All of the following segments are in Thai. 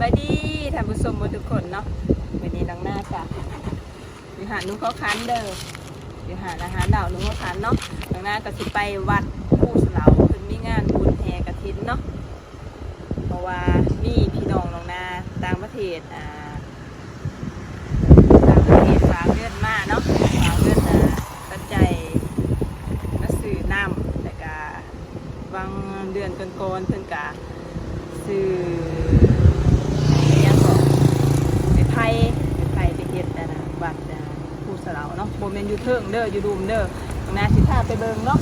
บายดีท่านผู้ชมทุกคนเนาะวันนี้น้องหน้าจ้ะอยู่หานุ่งเขาคันเด้ออยู่หาอาหารดาวนุ่งเขาคันเนาะน้องหน้าก็สิไปวัดผู้สลาวเพิ่นมีงานบุญแห่กฐินเนาะเพราะว่ามีพี่น้องน้องนาต่างประเทศอ่าต่างประเทศฝากเงินมาเนาะฝากเงินอ่าปัจจัยก็ซื้อน้ำแต่ก็วางเดือนก่อนๆเพิ่นก็ซื้อหยังก็ไปไผ่ไปไผ่ไปเฮ็ดนะนะวัดนะผู้สลาวเนาะบ่แม่น อยู่เทิงเด้ออยู่ดุมเด้อน้าสิพาไปเบิงเนาะ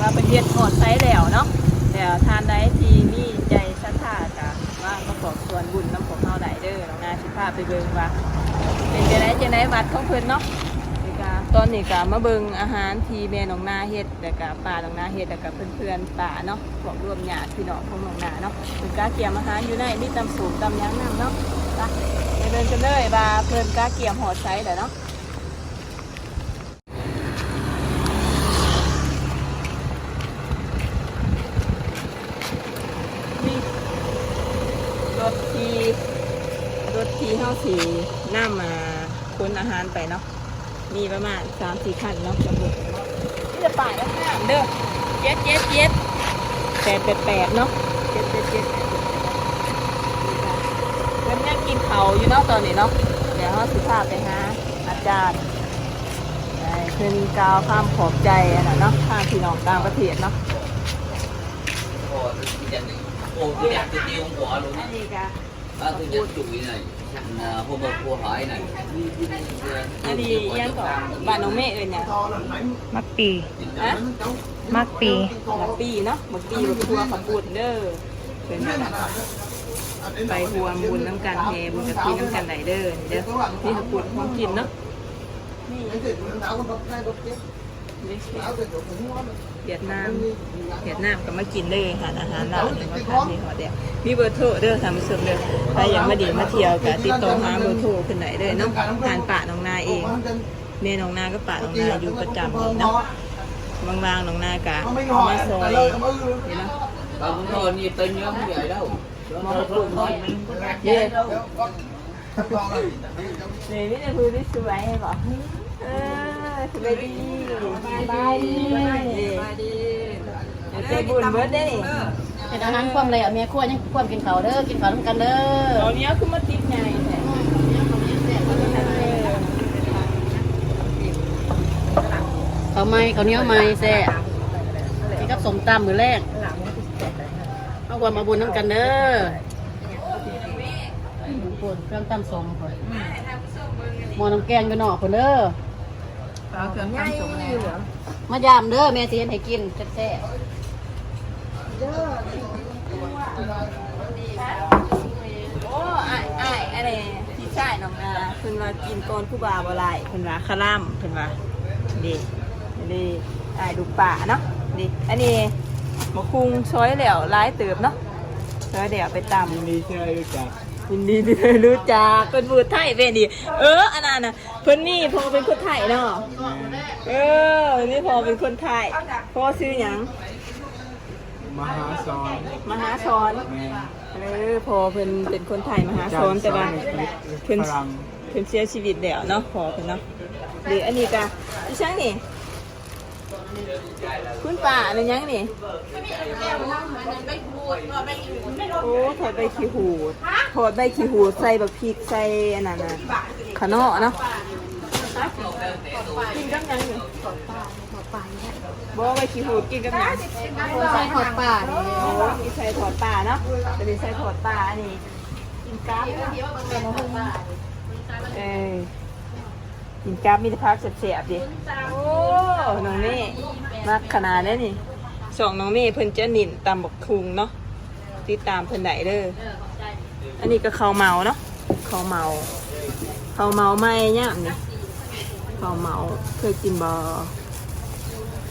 ว่าเป็นเฮ็ดหอดไซแล้วเนาะแต่ทานใดที่มีใจศรัทธาจ้ะว่าประกอบส่วนบุญน้ำของเฮาได้เด้อตรงน้าสิพาไปเบิงว่าเป็นจังไดจังไดวัดของเพิ่นเนาะตอนนี้ก็มาเบิงอาหารทีแม่น้องนาเฮ็ดแล้วก็ป้าน้องนาเฮ็ดแล้วก็เพื่อนๆป้าเนาะพวกรวมญาติพี่น้องของน้องนาเนาะเพิ่นก็เกี่ยมอาหารอยู่ในมีตำสูงตำยังนำเนาะไปเดินกันเลยว่าเพิ่นก็เกี่ยมหอดไซส์แหละเนาะนี่รถที่ ร ถที่เฮาสีน้ามาค้นอาหารไปเนาะ มีประมาณสามสี่คันเนาะระบุที่จะป่ายแล้วห้ามเด้อเจ็ดเจ็ดเจ็ดแปดแปดแปดเนาะเจ็ดเจ็ดเจ็ดแปดแปดแปดเริ่มยังกินเขาวอยู่เนาะตอนนี้เนาะ เดี๋ยวเราสิพาไปหาอาจารย์ได้เพิ่นกล่าวความขอบใจอันน่ะเนาะทางพี่น้องต่างประเทศเนาะ Ồ, cái chân này. Ồ, cái đẹp cái tiêu không bỏ luôn อั á. นนี้ก็ Bác thứ nhất chủ ý này, thằng à, hôm bữa cô hỏi này. อันนี้ยังก่อนบ้านน้องเมฆเอ้ยเนี่ยมักปีฮะมักปีบักปีเนาะบักปีบักทัวขับบุญเด้อเป็นแบบไปหัวบุญน้ำกันแฮบุญกับพี่น้ำกันไหนเด้อเด้อนี่ขับบุญของกินเนาะนี่ เวียดนามเวียดนามก็มากินเลยอาหารอาหารเราเนี่ยมาทานที่หอเดียวมีเบอร์โทรเด้อทำสุดเลยถ้าอยากมาดีมาเที่ยวก็ติดต่อหาเบอร์โทรขึ้นไหนเลยเนาะทานป่าน้องนาเองเมน้องนาก็ป่าน้องนาอยู่ประจำเลยเนาะบางๆน้องนากะมาซอยเห็นเนาะ Không có như tên nhớ không vậy đâu. Nó luôn thôi. เย้นี่นี่จะพูดได้สวยให้บอกเออ สบายดีสบายดีสบายดีใจบุญเบิร์ดได้เป็นอาหารความเลยอะเมียครัวยังความกินเขาวเด้อ กินเขาวน้ำกันเด้อตอนนี้คือมาติดไงแท้เขาวไม่เขาวเหนี้ยวไม่แซ่กินกับสมตำมือแรกเอาความมาบุญน้ำกันเด้อบุญเครื่องตำสมก่อนมอน้ำแกงกันหน่อคนเด้อ เอาเครื่องตั้งสมแล้วมายามเด้อแม่สิเฮ็ดให้กินแซ่บโอ้ไอ้ไอ้อะไรพี่ชายน้องนาเพิ่นว่ากินก่อนผู้บ่าวบ่ไรเพิ่นว่าคาร่ำเพิ่นว่าดีดีไอ้ดูป่าเนาะดีอันนี้มะคุงช้อยแล้วร้ายเติบเนาะช้อยเดี๋ยวไปตำยินดีที่ได้รู้จัก ยินดีที่ได้รู้จักเป็นพูดไทยเป็นดี เอออันนั้นน่ะเพิ่นนี่พอเป็นคนไทยเนาะเออนี่พอเป็นคนไทยพ่อชื่อหยังมหาซอนมหาชนแม่เออพอเพิ่นเป็นคนไทยมหาชนแต่ว่าเพิ่นฝรั่งเพิ่นเสียชีวิตแล้วเนาะพอเพิ่นเนาะหรืออันนี้ก็อีช่างนี่ คุณป้าอันนั้นยังนี่โอ้ถอดใบขี้หูดถอดใบขี้หูดใส่บักพริกใส่อันนั้นน่ะขะเนาะเนาะกินกับหยังนี่บ่ใบขี้หูดกินกับหยังๆใส่หอดป่านี่โอ้มีใส่ถอดปลาเนาะจะมีใส่ถอดปลาอันนี้กินกราฟเออกินกราฟมีแต่พักเสียบๆดิโอ้ น้องเม่มักขนาดนี้นี่สองน้องเม่เพิ่นจะนินตามบักคุงเนาะติดตามเพิ่นได้เด้ออันนี้ก็ข้าวเมาเนาะข้าวเมาข้าวเมาไหม่ย่ามนี่ข้าวเมาเคยกินบ่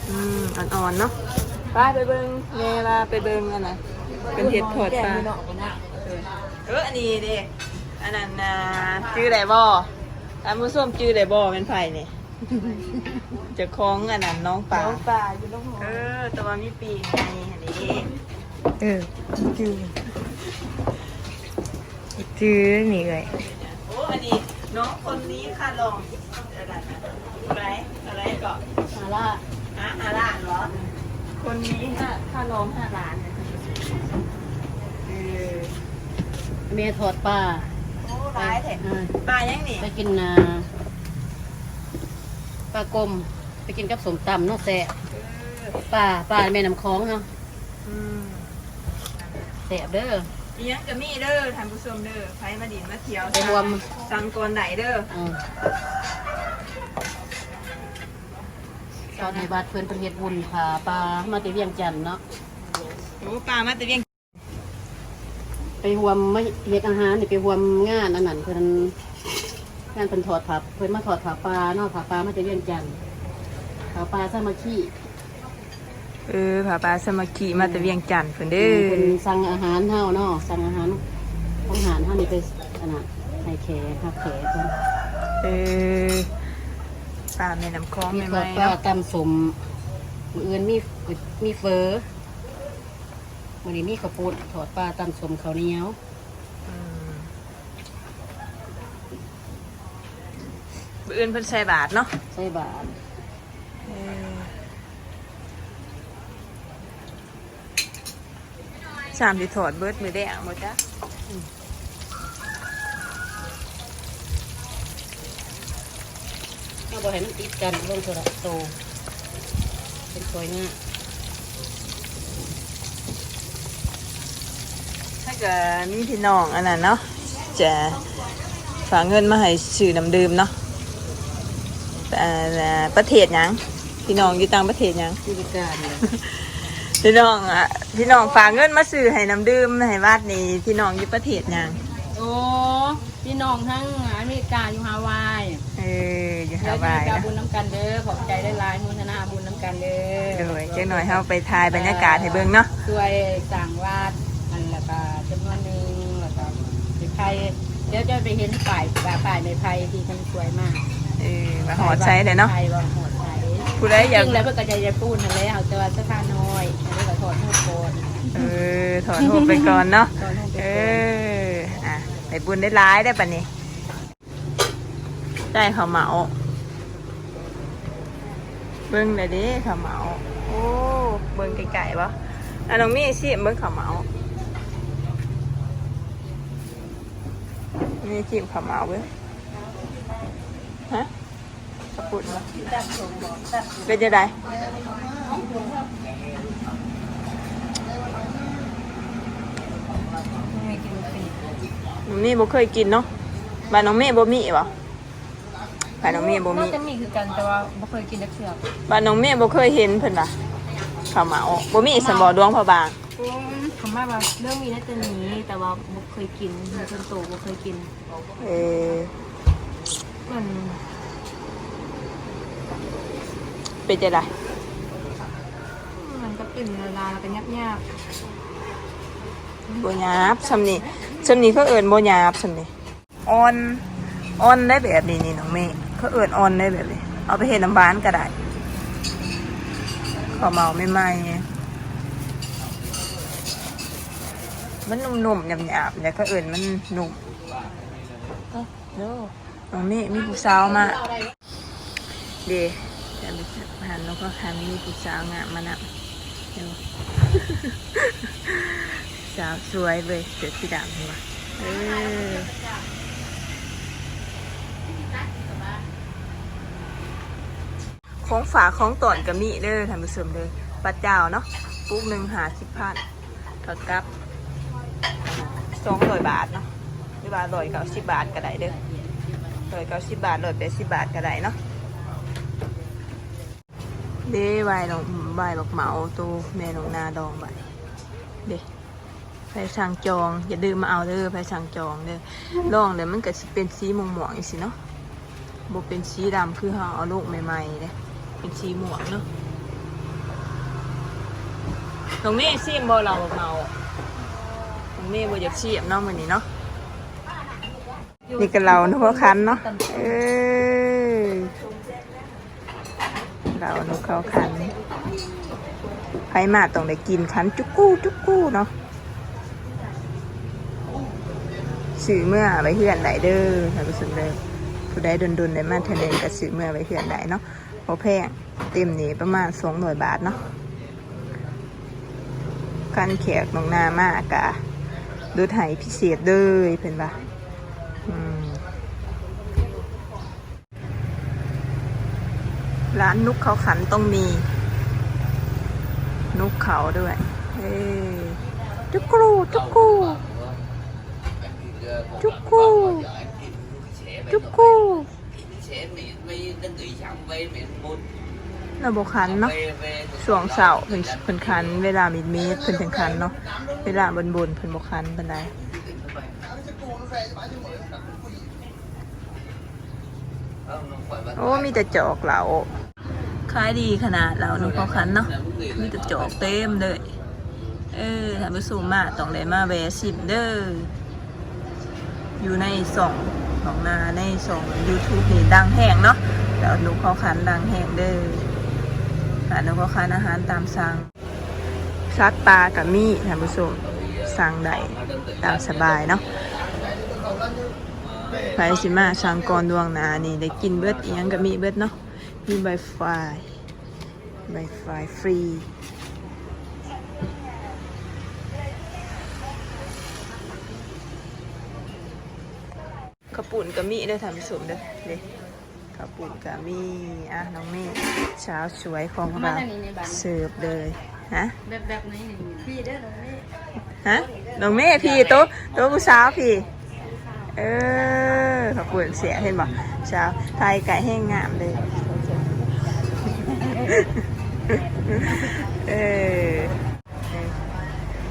อืมอ่อนๆเนาะไปไปเบิ้งแม่ว่าไปเบิ้งอันน่ะเป็นเห็ดถอดปลาเอออันนี้เด้อันนั้นนะชื่อไรบ่อันมุส้มชื่อไรบ่เป็นไผ่เนี่เจะคล้องอันนั้นน้องป่าน้องป่าอยู่น้องเออแตัวามีปีกไงอันนี้เออจือจื้อนี่เลยโอ้อันนี้น้องคนนี้ค่ะลองอะไรนะอะไรอะไรก็มาละอะห้าล้านเหรอคนนี้ค่าค่าลองห้าล้านนะเออเมทอดปลาโอ้ร้ายแท้อ่าปลายังนี่ไปกินนาปลากลม ไปกินกับสมตำเนาะแซ่บเออปลาปลาแม่น้ำคลองเนาะอืมแซ่บเด้ออีหยังจะมีเด้อท่านผู้ชมเด้อไผมาดินมาเที่ยวไปรวมสั่งก่อนไหนเด้ออืมตอนในบาดเพื่อนเพิ่นเฮ็ดบุญพาปลามาแติเวียงจันทน์เนาะโอ้ปลามาแต่เวียงไปรวมไม่เฮ็ดอาหารนี่ไปรวมงานอันนั้นเพิ่นงานเพิ่นถอดผับเพิ่นมาถอดผาปลาเนาะผาปลามาแติเวียงจันทน์ ผาปลาสามัคคีเออผาปลาสมัคคีมาแต่เวียงจันทน์เพิ่นเด้เพิ่นอสั่งอาหารเฮาเนาะสั่งอาหารของอาหารเฮานี่ไปอันน่ะให้แขกรับแขกเพิ่นเออปลาแม่น้ำคลองมีใหทอม่ดๆปลาเนาะตำสมมื้ออื่นมีมีเฟอมื้อนี้มีข้าวปุ้นทอดปลาตำสมข้าวเหนียวอืมมื้ออื่นเพิ่นใส่บาทเนาะใส่บาตรเออ สามสิถอดเบิดมือแดงหมดจ้ะเอาบ่ให้มันติดกันลงโซระโตเป็นสวยงามถ้าเกิดมีพี่น้องอันนั้นเนาะจะฝากเงินมาให้ซื้อน้ำดื่มเนาะแต่ประเทศหยัง พี่น้องอยู่ต่างประเทศหยังที่พิการเลยพี่น้องอะพี่น้องฝากเงินมาซื้อให้น้ำดื่มให้วัดนี่พี่น้องอยู่ประเทศหยังโอ้พี่น้องทั้งอเมริกาอยู่ฮาวายเอออยู่เดี๋ยฮาววายจะนะบุญน้ำกันเด้อขอบใจได้หลายๆมุทนาบุญน้ำกันเด้อเดี๋ยวเจ๊หน่อยเฮาไปถ่ายบรรยากาศให้เบิ่งเนาะช่วยสั่งวาดอันแล้วก็จำนวนหนึ่งแล้วก็ไปไพ่เดี๋ยวจะไปเห็นป่ายป่าป่ายในไพ่ที่มันสวยมากเออมาหอดใช้เลยเนาะไพ่ว่าหอดใช้ ผู้ใดอยากจริงแล้วเพื่อก็จะจะพูดนั่นแหละเอาแต่ว่าเสื้อผ้าน้อยอันนี้ก็ถอดหูโกนเออถอนหูปไปก่อนเนาะ ถอดหูไปเอก่อนอ อะไปบุญได้ร้ายได้ปะนี่ได้ข้าวเหมาเบิ้งเลยดิข้าวเหมาโอ้เบิ้งไก่ๆปะอะน้องมี่สิเบิ้งข้าวเหมานี่จิ้มข้าวเหมาเบิ้งฮะ กระปุกวะเป็นจะไดน้องมี่บ่เคยกินเนาะบ้านน้องมี่บ่มีปะบ้านน้องมี่บ่มีน่าจะมีคือกันแต่ว่าไม่เคยกินนักเสือกบ้านน้องเมฆบ่เคยเห็นเพิ่นว่ะข้าวเหมาบ่มีสมบ่ดวงพระบางคำว่าแบบเรื่องมีน่าจะหนีแต่ว่าไม่เคยกินมีคนโตไม่เคยกิน เออมัน เป็นจังไดมันก็กลิ่นละลายแล้วก็ยับยับบ่หยาบซำนี้ซำนี้เขาเอิ้นบ่หยาบซำนี้อ่อนอ่อนได้แบบนี้นี่น้องเมฆเขาเอิ้นอ่อนได้แบบนี้ เอาไปเฮ็ดน้ำบานก็ได้ข้าวเหมาใหม่ๆมันนุ่มๆหยาบๆเนี่ยเขาเอิ้นมันนุ่มเอ้าเด้อน้องเมฆมีผู้สาวมาเด จะไปหันแล้วก็คันมีผู้สาวงามมานะเดี๋ยวสาวสวยเลยเสือสีดำเห็นปะเออของฝากของตอนกับมีเด้อท่านผู้ชมเด้อปัดเจ้าเนาะปุ๊กหนึ่งหาสิบพันถอดกลับสองร้อยบาทเนาะหรือว่าร้อยเก้าสิบบาทก็ได้เด้อร้อยเก้าสิบบาทร้อยแปดสิบบาทก็ได้เนาะ เด้ใบลงใบบักเหมาตูแม่ลงนาดองใบเด้ไปสั่งจอง อย่าดืมมาเอาเด้อไปสั่งจองเด้อลองเดี๋ยวมันก็สิเป็นสีม่วงม่วงๆอีกสิเนาะบเป็นสีดำคือเฮาเอาลูกใหม่ๆเด้เป็นสีม่วงเนาะตรงนี้ซีมบ่เราบักเหมาตรงนี้บ่อยากซีมเนาะมื้อนี้เนาะนี่ก็เราเนาะพวกคันเนาะเออ เรานกเขาคันไผมาต้องได้กินคันจุกกู้จุกกู้เนาะสื่อเมื่อไว้เฮือนได้เด้อท่านผู้ชมเด้อผู้ใดดนๆได้มาเทะเลก็สื่อเมื่อไว้เฮือนได้เนาะพอแพงเต็มนี่ประมาณสองหน่วยบาทเนาะกันแขกลงหน้ามากะดูไทยพิเศษเด้อเพิ่นว่าอืม ร้านนุกเขาขันต้องมี นุกเขาด้วยเฮ้จุกรูจุกกรู Chúc cô. จุกกูเราบอกคันเนาะช่วงเสาร์เพิ่นเพิ่นคัน เวลามีดมีดเพิ่นถึงคันเนาะเวลาบนบนเพิ่นบอกคันปานใด โอ้มีแต่จอกเหลาขายดีขนาดเหลานุกเขาคันเนาะมีแต่จอกเต็มเลย เออท่านผู้ชมมาต้องได้มาแวะสิบเด้ออยู่ในสองของนาในสอง YouTube นี่ดังแห้งเนาะแล้วนุกเขาคันดังแห้งเด้อค่ะแล้วค่านอาหารตามสั่งซัดปลากับมีท่านผู้ชมสั่งได้ตามสบายเนาะ ไปสิมาสั่งก่อนดวงหนานี่ได้กินเบิดอีหยังกับมีเบิดเนาะมีใบไฟใบไฟฟรีกระปุ่นกับมีได้อท่านผู้ชมเด้อเด้กระปุ่นกับมีอะน้องเมฆเช้าวสวยของมาเราทางนี้ในบ้านเสิร์ฟเลยฮะแบบแบบไหนนี่พี่ได้หรอแม่ฮะน้องเมฆพี่โต๊ะโต๊ะผู้สาวพี่ เออขอบคุณเสียเห็นบ่เช้าวไทยไก่แห้งงามเลย เออ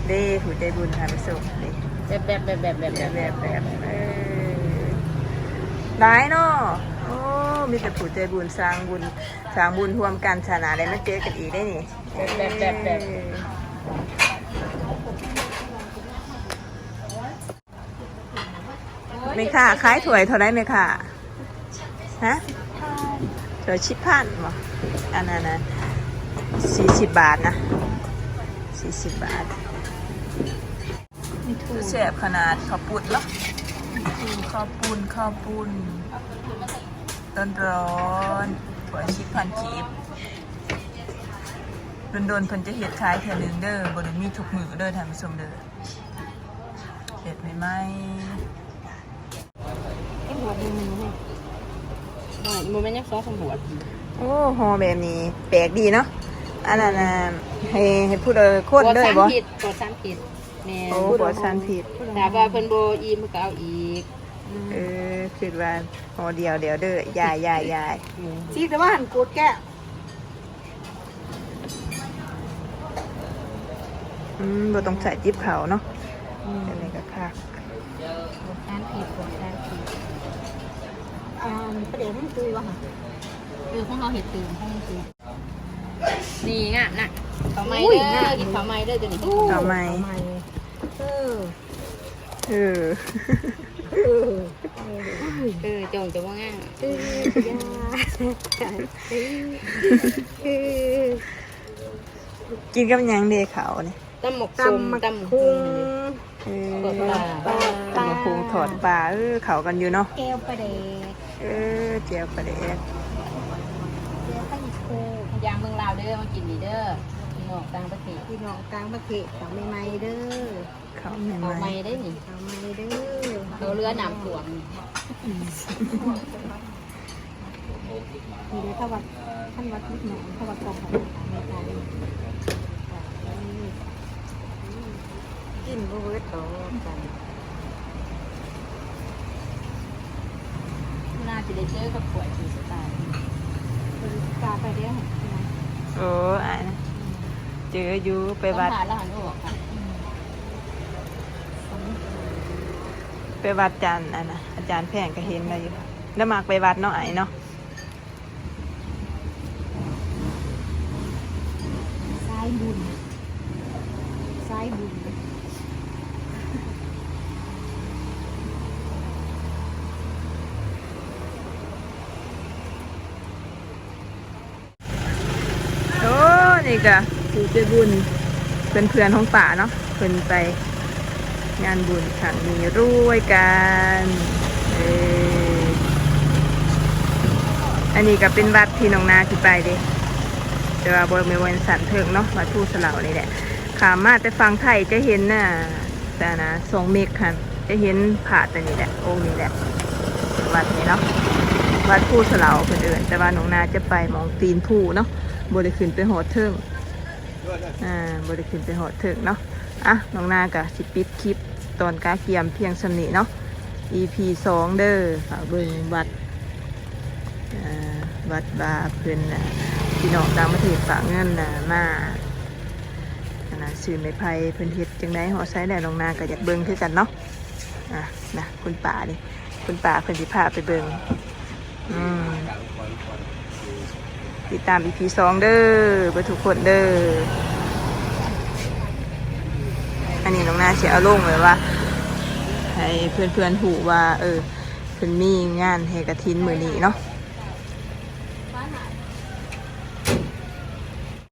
เด้หูใจบุญทานสุขเด้แบบแบบแบบแบบแบบแบแบบบแบบเออร้ายเนาะโอ้มีแต่ผู้ใจบุญสร้างบุญสร้างบุญร่วมกันชนะได้มาเจอกันอีกได้นี่แบบแบบแบบเออ ไม่ค่ะขายถวยเท่าไรไหมค่ะฮะถวยชิบพันบ่อันนั้นนะสี่สิบบาทนะสี่สิบบาทคือแสบขนาดข้าวปุ้นเนาะข้าวปุ้นข้าวปุ้นร้อนร้อนๆถวยชิบพันกีบโดนๆเพิ่นจะเฮ็ดขายเทื่อหนึงเด้อบ่ได้มีทุกมื้อเด้อท่านผู้ชมเด้อเฮ็ดใหม่ไอ้ หัวมันมันให้อ่ามันไม่ยักซอสหัวๆโอ้ห่อแบบนี้ แปลกดีเนาะอันนั้นน่ะให้ให้พูดเออคนเลยบ่ผิดปวดสารผิดแม่โอ้บ่ซันผิดแต่ว่าเพิ่นโบอีมก็เอาอีกเออคิดว่าห่อเดียวเดียวเด้อยายยายยายซีแต่ว่าหันกูดแกะอืมบ่ต้องใส่จิ๊บเขาเนาะอันนี้ก็คักปวดสารผิดปวดสารผิด อ่าประเดี๋ยวมันตุยวะค่ะคือของเราเห็ดตื่นห้องตื่นนี่งะน่ะเขาไม่เด้อกินเขาไม่เด้อตัวนี้เอาไหมเออเออเออเออจงจะว่าง่ายเออยาเออเออกินกับหยังเด้เขานี่ตำหมกส้มตำหมกคุ้งเออถอดปลาตำบักหุงถอดปลาเออเขากันอยู่เนาะ แก้วประเดก เออเจียวปลาแดกเจียวข้าวโคยางเมืองลาวเด้อมากินนี่เด้อพี่น้องต่างประเทศพี่น้องกลางประเทศของใหม่ๆเด้อเขาใหเอาม่ไม่ได้นี่เอาใหม่เด้อเอาเรือน้ำท่วมมีเลยถ้าวัดท่านวัดนิดหน่อยถ้าวัดกองของในการกินบ่เบิดดอกกัน จะได้เจอกับขวดสีสไตล์กาไปเด้อโอ้อันเจออยู่ไปวัดต้องผ่าแล้วหันออกค่ะไปวัดจันทร์อันนะอาจารย์แพงก็เห็นแล้วอยู่แล้วมากไปวัดเนาะไอ้เนาะซ้ายบุญซ้ายบุญ โอ้นี่ ก็คือเจบุญเป็นเพื่อนของป่าเนาะเพิ่นไปงานบุญครั้งนี้รวยกันเอออันนี้ก็เป็นวัดที่น้องนาที่ไปเด้แต่ว่าบริเวณสันเทิงเนาะวัดผู้สลาวนี่แหละขามาแต่ฟังไทยจะเห็นน่ะแต่นะสองเมฆคันจะเห็นผาแต่นี่แหละองค์นี้แหละวัดนี้เนาะวัดผู้สลาวคนอื่นแต่ว่าน้องนาจะไปมองตีนผู้เนาะบริขึ้นไปหอดเทิง อ่าบริขึ้นไปหอดถึงเนาะอะน้องนากะสิปิดคลิปตอนกาเกียมเพียงสนีเนาะ EP สองเด้อฝากเบิ่งวัดอ่าวัดบาเพิ่นน่ะพี่น้องต่างประเทศฝากเงินน่ะมาอันนะสื่อไม่ไพ่เพิ่อนเฮ็ดจังไดหอไซแน่น้องนาก็อยากเบิ่งคือกันเนาะอะนะคุณป่านี่คุณป่าเพิ่อนสิพาไปเบิ่งอืม ติดตาม EP สองเด้อเพื่อทุกคนเด้ออันนี้น้องนาเสียเอาลงเลยว่า ให้เพื่อนๆหูว่า เออเพื่อนมีงานเฮกระทินมือนี้เนาะ